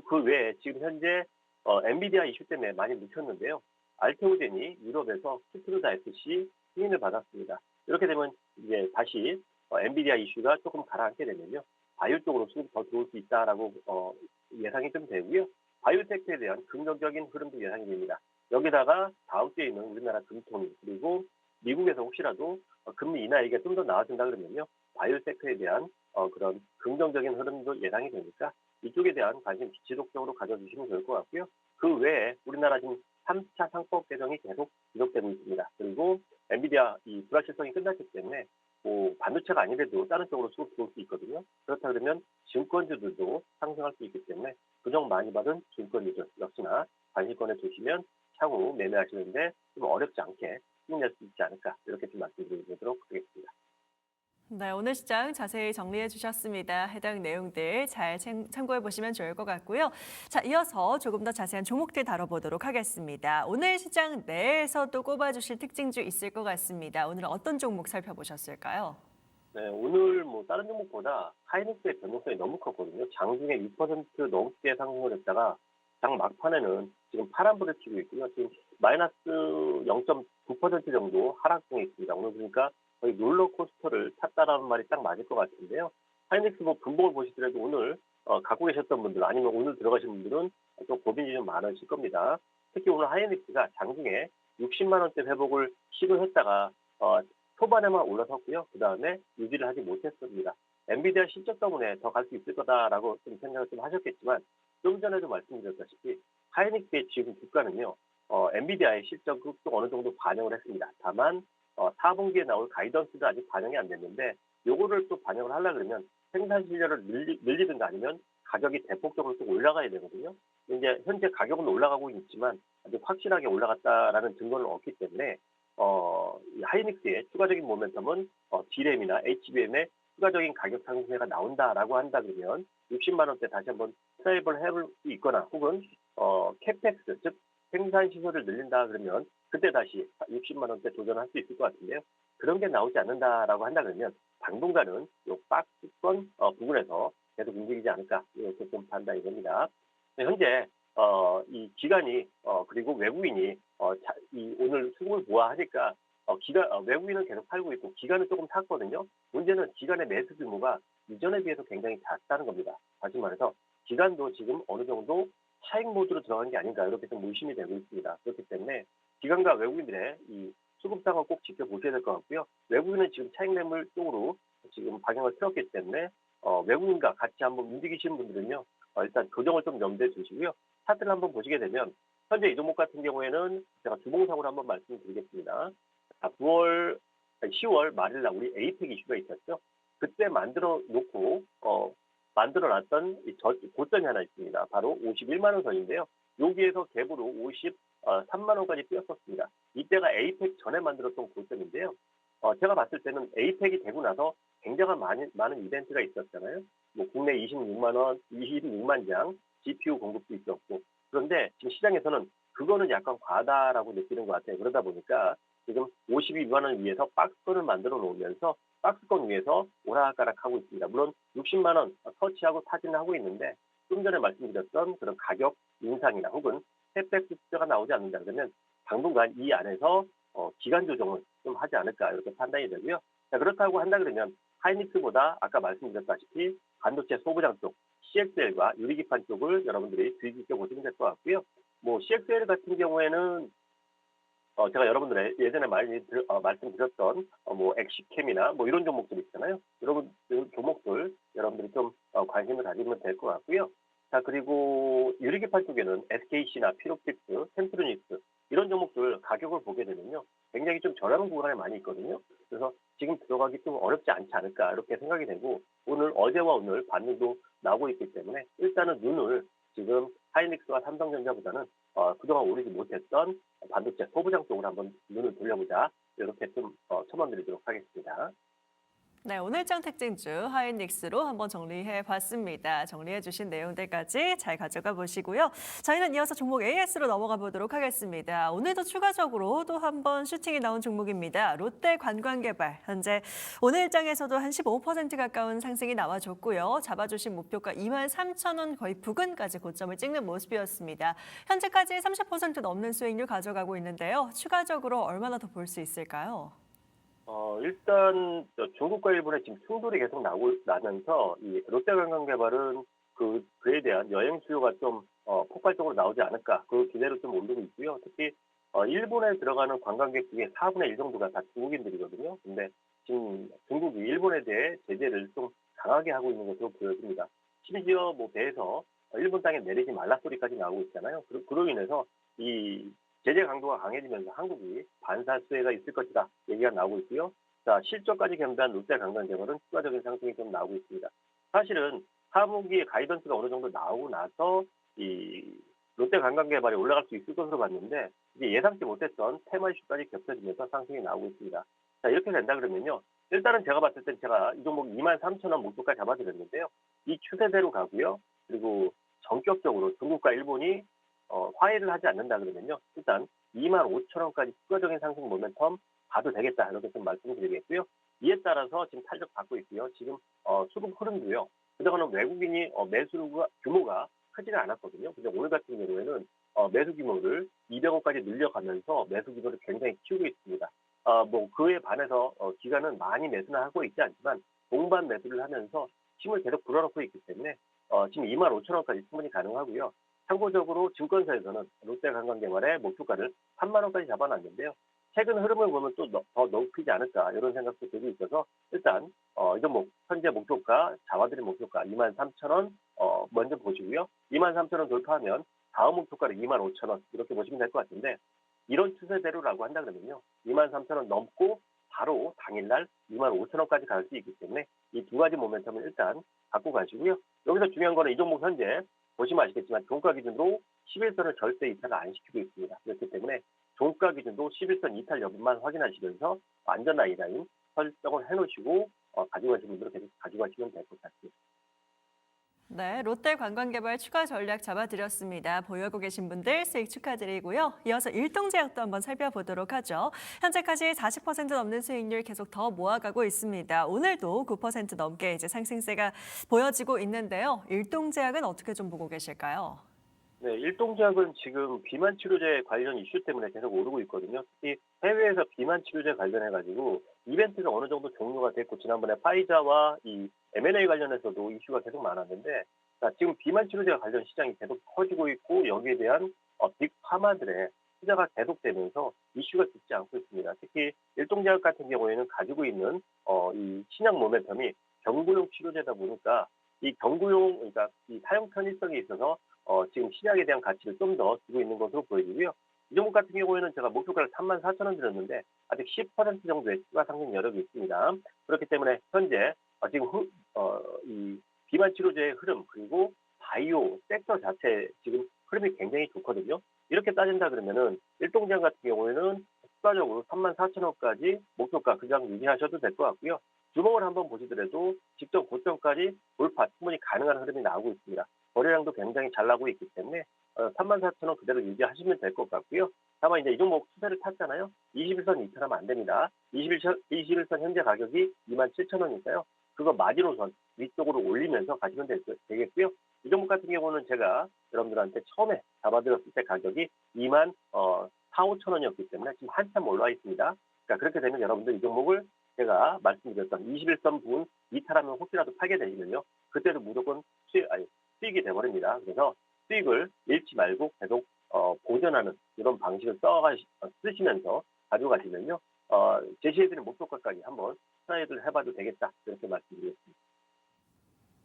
그리고 그 외에 지금 현재 어, 엔비디아 이슈 때문에 많이 묻혔는데요. 알테오젠이 유럽에서 스트루 다이스시 승인을 받았습니다. 이렇게 되면 이제 다시 어, 엔비디아 이슈가 조금 가라앉게 되면요. 바이오 쪽으로 수급이 더 들어올 수 있다라고 어, 예상이 좀 되고요. 바이오텍스에 대한 긍정적인 흐름도 예상이 됩니다. 여기다가 다음 주에 있는 우리나라 금통 그리고 미국에서 혹시라도 어, 금리 인하 얘기가 좀 더 나아진다 그러면요. 바이오 섹터에 대한 어, 그런 긍정적인 흐름도 예상이 되니까 이쪽에 대한 관심 지속적으로 가져주시면 좋을 것 같고요. 그 외에 우리나라 지금 3차 상법 개정이 계속 지속되고 있습니다. 그리고 엔비디아 이 불확실성이 끝났기 때문에 뭐 반도체가 아니래도 다른 쪽으로 수급 들어올 수 있거든요. 그렇다 그러면 증권주들도 상승할 수 있기 때문에 그정 많이 받은 증권주들 역시나 관심권에 두시면 향후 매매하시는데 좀 어렵지 않게 힘낼 수 있지 않을까 이렇게 좀 말씀드리도록 하겠습니다. 네, 오늘 시장 자세히 정리해 주셨습니다. 해당 내용들 잘 참- 참고해 보시면 좋을 것 같고요. 자, 이어서 조금 더 자세한 종목들 다뤄보도록 하겠습니다. 오늘 시장 내에서 또 꼽아주실 특징주 있을 것 같습니다. 오늘은 어떤 종목 살펴보셨을까요? 네, 오늘 뭐 다른 종목보다 하이닉스의 변동성이 너무 컸거든요. 장중에 6% 넘게 상승을 했다가 장 막판에는 지금 파란불을 켜고 있고요. 지금 마이너스 0.9% 정도 하락 중에 있습니다. 오늘 보니까 거의 롤러코스터를 탔다라는 말이 딱 맞을 것 같은데요. 하이닉스 뭐 분봉을 보시더라도 오늘 어, 갖고 계셨던 분들 아니면 오늘 들어가신 분들은 좀 고민이 좀 많으실 겁니다. 특히 오늘 하이닉스가 장중에 60만 원대 회복을 시도했다가 어, 초반에만 올라섰고요. 그 다음에 유지를 하지 못했습니다. 엔비디아 실적 때문에 더 갈 수 있을 거다라고 좀 생각을 좀 하셨겠지만 좀 전에도 말씀드렸다시피 하이닉스의 지금 주가는요. 어, 엔비디아의 실적도 어느 정도 반영을 했습니다. 다만 어, 4분기에 나올 가이던스도 아직 반영이 안 됐는데 요거를 또 반영을 하려 그러면 생산 실력을 늘리, 늘리든가 아니면 가격이 대폭적으로 또 올라가야 되거든요. 이제 현재 가격은 올라가고 있지만 아직 확실하게 올라갔다라는 증거는 없기 때문에 어, 이 하이닉스의 추가적인 모멘텀은 어, D램이나 HBM의 추가적인 가격 상승세가 나온다라고 한다 그러면 60만 원대 다시 한번 트라이벌 해볼 수 있거나 혹은 어, 캐펙스 즉 생산 시설을 늘린다 그러면 그때 다시 60만 원대 도전할 수 있을 것 같은데요. 그런 게 나오지 않는다라고 한다 그러면 당분간은 이 박스권 어, 부분에서 계속 움직이지 않을까 이렇게 좀 판단이 됩니다. 네, 현재 어, 이 기관이 어, 그리고 외국인이 어, 자, 이 오늘 수급을 보아하니까 어, 기관 어, 외국인은 계속 팔고 있고 기관은 조금 탔거든요. 문제는 기관의 매수 규모가 이전에 비해서 굉장히 작다는 겁니다. 다시 말해서 기관도 지금 어느 정도 차익 모드로 들어간 게 아닌가 이렇게 좀 의심이 되고 있습니다. 그렇기 때문에 기관과 외국인들의 이 수급 상황 꼭 지켜보셔야 될 것 같고요. 외국인은 지금 차익 매물 쪽으로 지금 방향을 틀었기 때문에 어, 외국인과 같이 한번 움직이시는 분들은요. 어, 일단 교정을 좀 염두에 두시고요. 차트를 한번 보시게 되면 현재 이 종목 같은 경우에는 제가 주봉상으로 한번 말씀드리겠습니다. 자, 9월, 10월 말일 날 우리 에이펙 이슈가 있었죠. 그때 만들어 놓고 어, 만들어 놨던 이 저, 고점이 하나 있습니다. 바로 51만 원 선인데요. 여기에서 갭으로 53만 원까지 뛰었었습니다. 이때가 에이펙 전에 만들었던 고점인데요. 어, 제가 봤을 때는 에이펙이 되고 나서 굉장히 많은, 많은 이벤트가 있었잖아요. 뭐 국내 26만 원, 26만 장 GPU 공급도 있었고 그런데 지금 시장에서는 그거는 약간 과다라고 느끼는 것 같아요. 그러다 보니까 지금 52만 원 위에서 박스권을 만들어 놓으면서 박스권 위에서 오락가락하고 있습니다. 물론 60만 원 터치하고 타진을 하고 있는데 좀 전에 말씀드렸던 그런 가격 인상이나 혹은 setback 숫자가 나오지 않는다 그러면 당분간 이 안에서 어, 기간 조정을 좀 하지 않을까 이렇게 판단이 되고요. 자, 그렇다고 한다 그러면 하이닉스보다 아까 말씀드렸다시피 반도체 소부장 쪽 CXL과 유리기판 쪽을 여러분들이 주의 깊게 보시면 될 것 같고요. 뭐 CXL 같은 경우에는 어, 제가 여러분들의 예전에 많이 들, 어, 말씀드렸던 어, 뭐 엑시캠이나 뭐 이런 종목들 있잖아요. 여러분 이 종목들 여러분들이 좀 어, 관심을 가지면 될 것 같고요. 자 그리고 유리기판 쪽에는 SKC나 피로픽스, 템프로닉스 이런 종목들 가격을 보게 되면요 굉장히 좀 저렴한 구간에 많이 있거든요. 그래서 지금 들어가기 좀 어렵지 않지 않을까 이렇게 생각이 되고 오늘 어제와 오늘 반등도 나오고 있기 때문에 일단은 눈을 지금 하이닉스와 삼성전자보다는 어, 그동안 오르지 못했던 반도체 소부장 쪽으로 한번 눈을 돌려보자. 이렇게 좀 어, 첨언드리도록 하겠습니다. 네, 오늘장 특징주 하이닉스로 한번 정리해 봤습니다. 정리해 주신 내용들까지 잘 가져가 보시고요. 저희는 이어서 종목 AS로 넘어가 보도록 하겠습니다. 오늘도 추가적으로 또 한 번 슈팅이 나온 종목입니다. 롯데 관광개발. 현재 오늘장에서도 한 15% 가까운 상승이 나와줬고요. 잡아주신 목표가 2만 3천 원 거의 부근까지 고점을 찍는 모습이었습니다. 현재까지 30% 넘는 수익률 가져가고 있는데요. 추가적으로 얼마나 더 볼 수 있을까요? 어, 일단 저 중국과 일본의 지금 충돌이 계속 나고 나면서 이 롯데관광개발은 그 그에 대한 여행 수요가 좀 어, 폭발적으로 나오지 않을까 그 기대를 좀 올리고 있고요. 특히 어, 일본에 들어가는 관광객 중에 4분의 1 정도가 다 중국인들이거든요. 근데 지금 중국이 일본에 대해 제재를 좀 강하게 하고 있는 것으로 보여집니다. 심지어 뭐 배에서 일본 땅에 내리지 말라 소리까지 나오고 있잖아요. 그로, 그로 인해서 이 제재 강도가 강해지면서 한국이 반사 수혜가 있을 것이다 얘기가 나오고 있고요. 자 실적까지 겸비한 롯데 관광개발은 추가적인 상승이 좀 나오고 있습니다. 사실은 사무기의 가이던스가 어느 정도 나오고 나서 이 롯데 관광개발이 올라갈 수 있을 것으로 봤는데 이제 예상치 못했던 테마 이슈까지 겹쳐지면서 상승이 나오고 있습니다. 자 이렇게 된다 그러면요. 일단은 제가 봤을 땐 제가 이 종목 2만 3천 원 목표까지 잡아드렸는데요. 이 추세대로 가고요. 그리고 전격적으로 중국과 일본이 어, 화해를 하지 않는다 그러면요. 일단 2만 5천 원까지 추가적인 상승 모멘텀 봐도 되겠다 이렇게 좀 말씀드리겠고요. 이에 따라서 지금 탄력 받고 있고요. 지금 어, 수급 흐름도요. 그동안은 외국인이 어, 매수가 규모가 크지는 않았거든요. 근데 오늘 같은 경우에는 어, 매수 규모를 200억까지 늘려가면서 매수 규모를 굉장히 키우고 있습니다. 어, 뭐 그에 반해서 어, 기관은 많이 매수는 하고 있지 않지만 동반 매수를 하면서 힘을 계속 불어넣고 있기 때문에 어, 지금 2만 5천 원까지 충분히 가능하고요. 참고적으로 증권사에서는 롯데 관광개발의 목표가를 3만 원까지 잡아놨는데요. 최근 흐름을 보면 또 더 높이지 않을까 이런 생각도 들고 있어서 일단 어, 이 종목 현재 목표가 자와들의 목표가 2만 3천 원 어, 먼저 보시고요. 2만 3천 원 돌파하면 다음 목표가를 2만 5천 원 이렇게 보시면 될 것 같은데 이런 추세대로라고 한다 그러면요. 2만 3천 원 넘고 바로 당일날 2만 5천 원까지 갈 수 있기 때문에 이 두 가지 모멘텀을 일단 갖고 가시고요. 여기서 중요한 거는 이 종목 현재 보시면 아시겠지만 종가 기준으로 11선을 절대 이탈을 안 시키고 있습니다. 그렇기 때문에 종가 기준도 11선 이탈 여부만 확인하시면서 안전 라인라인 설정을 해놓으시고 어, 가지고 가시는 분들은 계속 가지고 가시면 될 것 같습니다. 네, 롯데 관광개발 추가 전략 잡아드렸습니다. 보유하고 계신 분들 수익 축하드리고요. 이어서 일동제약도 한번 살펴보도록 하죠. 현재까지 40% 넘는 수익률 계속 더 모아가고 있습니다. 오늘도 9% 넘게 이제 상승세가 보여지고 있는데요. 일동제약은 어떻게 좀 보고 계실까요? 네, 일동제약은 지금 비만 치료제 관련 이슈 때문에 계속 오르고 있거든요. 특히 해외에서 비만 치료제 관련해 가지고 이벤트가 어느 정도 종료가 됐고 지난번에 파이자와 이 M&A 관련해서도 이슈가 계속 많았는데 자, 지금 비만 치료제 관련 시장이 계속 커지고 있고 여기에 대한 어, 빅 파마들의 투자가 계속되면서 이슈가 죽지 않고 있습니다. 특히 일동제약 같은 경우에는 가지고 있는 어, 이 신약 모멘텀이 경구용 치료제다 보니까 이 경구용 그러니까 이 사용 편의성에 있어서 어, 지금 신약에 대한 가치를 좀 더 두고 있는 것으로 보여지고요. 이 종목 같은 경우에는 제가 목표가를 3만 4천 원 드렸는데 아직 10% 정도의 추가 상승 여력이 있습니다. 그렇기 때문에 현재 어, 지금 흐, 어, 이 비만 치료제의 흐름 그리고 바이오 섹터 자체 지금 흐름이 굉장히 좋거든요. 이렇게 따진다 그러면은 일동장 같은 경우에는 추가적으로 3만 4천 원까지 목표가 그냥 유지하셔도 될 것 같고요. 주봉을 한번 보시더라도 직접 고점까지 돌파 충분히 가능한 흐름이 나오고 있습니다. 거래량도 굉장히 잘 나고 있기 때문에 어, 3만 4천 원 그대로 유지하시면 될 것 같고요. 다만 이제 이 종목 추세를 탔잖아요. 21선 이탈하면 안 됩니다. 21선, 21선 현재 가격이 2만 7천 원이니까요. 그거 마지노선 위쪽으로 올리면서 가시면 되, 되겠고요. 이 종목 같은 경우는 제가 여러분들한테 처음에 잡아드렸을 때 가격이 2만 어, 4, 5천 원이었기 때문에 지금 한참 올라와 있습니다. 그러니까 그렇게 되면 여러분들 이 종목을 제가 말씀드렸던 21선 부분 이탈하면 혹시라도 팔게 되시면요. 그때도 무조건 수익, 아니, 수익이 돼버립니다. 그래서 수익을 잃지 말고 계속 어, 보존하는 이런 방식을 써가 쓰시면서 가지고 가시면요. 어, 제시해드린 목표가까지 한번 트라이를 해봐도 되겠다. 이렇게 말씀드리겠습니다.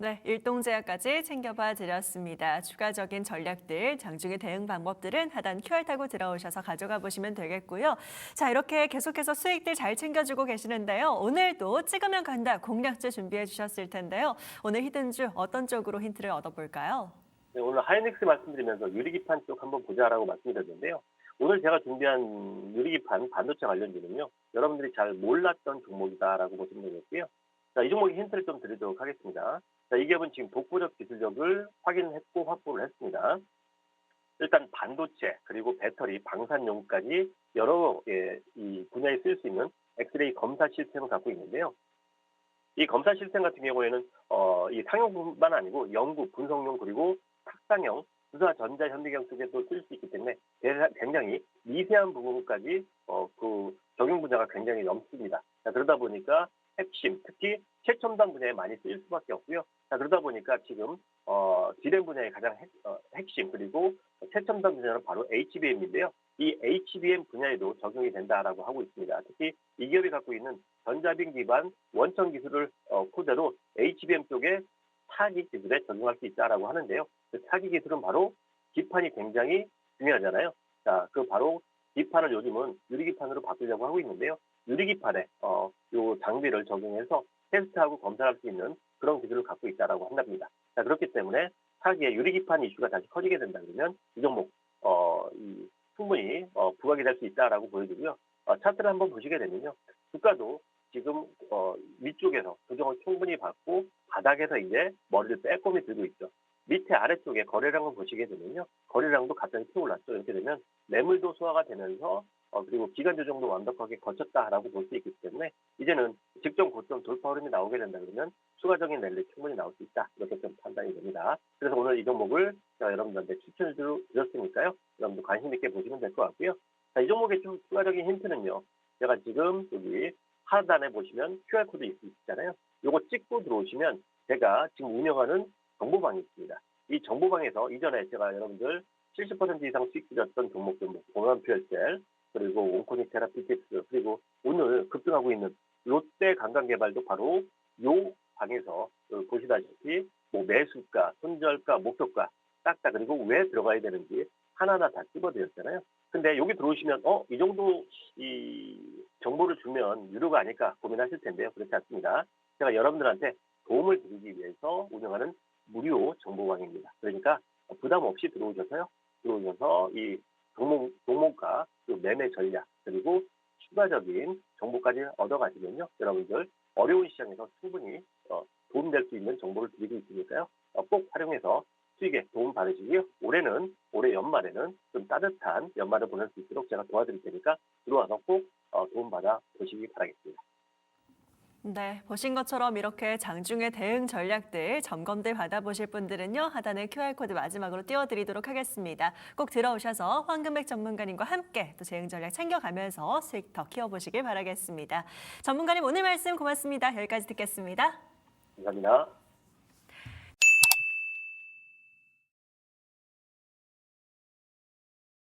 네, 일동제약까지 챙겨봐 드렸습니다. 추가적인 전략들, 장중의 대응 방법들은 하단 QR 타고 들어오셔서 가져가 보시면 되겠고요. 자, 이렇게 계속해서 수익들 잘 챙겨주고 계시는데요. 오늘도 찍으면 간다 공략주 준비해 주셨을 텐데요. 오늘 히든주 어떤 쪽으로 힌트를 얻어볼까요? 네, 오늘 하이닉스 말씀드리면서 유리기판 쪽 한번 보자라고 말씀드렸는데요. 오늘 제가 준비한 유리기판 반도체 관련주는요. 여러분들이 잘 몰랐던 종목이다라고 보시면 되겠고요. 자, 자, 이 종목의 힌트를 좀 드리도록 하겠습니다. 자, 이 기업은 지금 독보적 기술력을 확인했고 확보를 했습니다. 일단 반도체 그리고 배터리, 방산용까지 여러 예, 이 분야에 쓸수 있는 엑스레이 검사 시스템을 갖고 있는데요. 이 검사 시스템 같은 경우에는 어, 이 상용뿐만 아니고 연구, 분석용 그리고 탁상형, 주사 전자 현미경 쪽에도 쓸수 있기 때문에 대- 굉장히 미세한 부분까지 어, 그 적용 분야가 굉장히 넘습니다. 자, 그러다 보니까 핵심, 특히 최첨단 분야에 많이 쓰일 수밖에 없고요. 자, 그러다 보니까 지금 어, 디램 분야의 가장 핵, 어, 핵심 그리고 최첨단 분야는 바로 HBM인데요. 이 HBM 분야에도 적용이 된다라고 하고 있습니다. 특히 이 기업이 갖고 있는 전자빙 기반 원천 기술을 어, 토대로 HBM 쪽에 차기 기술에 적용할 수 있다라고 하는데요. 그 차기 기술은 바로 기판이 굉장히 중요하잖아요. 자, 그 바로 기판을 요즘은 유리기판으로 바꾸려고 하고 있는데요. 유리기판에 어, 요 장비를 적용해서 테스트하고 검사할 수 있는 그런 기술을 갖고 있다라고 한답니다. 자, 그렇기 때문에 차기에 유리기판 이슈가 다시 커지게 된다 그러면 이 종목 어, 이 충분히 어, 부각이 될 수 있다라고 보여지고요. 어, 차트를 한번 보시게 되면요. 주가도 지금 어, 위쪽에서 조정을 충분히 받고 바닥에서 이제 머리를 빼꼼히 들고 있죠. 밑에 아래쪽에 거래량을 보시게 되면요. 거래량도 갑자기 피어올랐죠. 이렇게 되면 매물도 소화가 되면서 어, 그리고 기간 조정도 완벽하게 거쳤다라고 볼 수 있기 때문에 이제는 직전 고점 돌파 흐름이 나오게 된다 그러면 추가적인 랠리 충분히 나올 수 있다. 이렇게 좀 판단이 됩니다. 그래서 오늘 이 종목을 제가 여러분들한테 추천을 드렸으니까요. 여러분도 관심 있게 보시면 될 것 같고요. 자, 이 종목의 좀 추가적인 힌트는요. 제가 지금 여기 하단에 보시면 QR코드 있- 있잖아요. 요거 찍고 들어오시면 제가 지금 운영하는 정보방이 있습니다. 이 정보방에서 이전에 제가 여러분들 70% 이상 수익 드렸던 종목들, 뭐 공항퓨얼셀, 그리고 온코닉 테라피틱스, 그리고 오늘 급등하고 있는 롯데 관광개발도 바로 요 방에서 어, 보시다시피 뭐 매수가, 손절가, 목표가 딱딱 그리고 왜 들어가야 되는지 하나하나 다 집어드렸잖아요. 근데 여기 들어오시면 어 이 정도 이 정보를 주면 유료가 아닐까 고민하실 텐데요. 그렇지 않습니다. 제가 여러분들한테 도움을 드리기 위해서 운영하는 무료 정보방입니다. 그러니까 부담 없이 들어오셔서요. 들어오셔서 이 종목, 종목과 그 매매 전략 그리고 추가적인 정보까지 얻어가시면요. 여러분들 어려운 시장에서 충분히 어, 도움될 수 있는 정보를 드리고 있으니까요. 어, 꼭 활용해서 수익에 도움 받으시고요. 올해는 올해 연말에는 좀 따뜻한 연말을 보낼 수 있도록 제가 도와드릴 테니까 들어와서 꼭 어, 도움 받아 보시기 바라겠습니다. 네, 보신 것처럼 이렇게 장중의 대응 전략들 점검들 받아보실 분들은요 하단에 QR코드 마지막으로 띄워드리도록 하겠습니다. 꼭 들어오셔서 황금백 전문가님과 함께 또 대응 전략 챙겨가면서 수익 더 키워보시길 바라겠습니다. 전문가님 오늘 말씀 고맙습니다. 여기까지 듣겠습니다. 감사합니다.